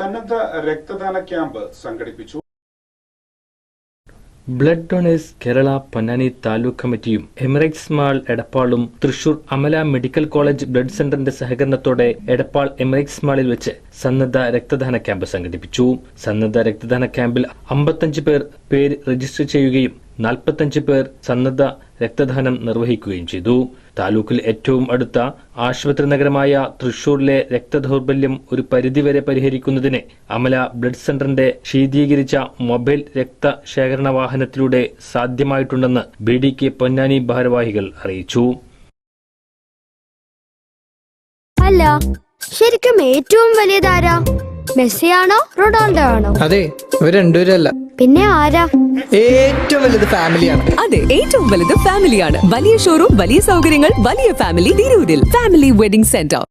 സന്നദ്ധ രക്തദാന ക്യാമ്പ് സംഘടിപ്പിച്ചു. ബ്ലഡ് ഡൊണേഴ്സ് കേരള പൊന്നാനി താലൂക്ക് കമ്മിറ്റിയും Emirates mall എടപ്പാളും Thrissur Amala medical college blood സെന്ററിന്റെ സഹകരണത്തോടെ എടപ്പാൾ എമിറേറ്റ്സ് മാളിൽ വെച്ച് സന്നദ്ധ രക്തദാന ക്യാമ്പ് സംഘടിപ്പിച്ചു. സന്നദ്ധ രക്തദാന ക്യാമ്പിൽ അമ്പത്തഞ്ച് പേർ പേര് രജിസ്റ്റർ ചെയ്യുകയും നാൽപ്പത്തഞ്ച് പേർ സന്നദ്ധ രക്തദാനം നിർവഹിക്കുകയും ചെയ്തു. താലൂക്കിൽ ഏറ്റവും അടുത്ത ആശുപത്രി നഗരമായ തൃശൂരിലെ രക്തദൗർബല്യം ഒരു പരിധിവരെ പരിഹരിക്കുന്നതിന് അമല ബ്ലഡ് സെന്ററിന്റെ ശീതീകരിച്ച മൊബൈൽ രക്തശേഖരണ വാഹനത്തിലൂടെ സാധ്യമായിട്ടുണ്ടെന്ന് ബി ഡി കെ പൊന്നാനി ഭാരവാഹികൾ അറിയിച്ചു. അല്ല ശരിക്കും ഏറ്റവും വലിയതാരാ? മെസ്സിയാണോ റൊണാൾഡോ ആണോ? അതെ ഇവർ രണ്ടുപേരല്ല പിന്നെ ആരാ? ഏറ്റവും വലുത് ഫാമിലിയാണ് അതെ ഏറ്റവും വലുത് ഫാമിലിയാണ് വലിയ ഷോറൂം വലിയ സൗകര്യങ്ങൾ വലിയ ഫാമിലി തിരൂരിൽ. Family wedding centre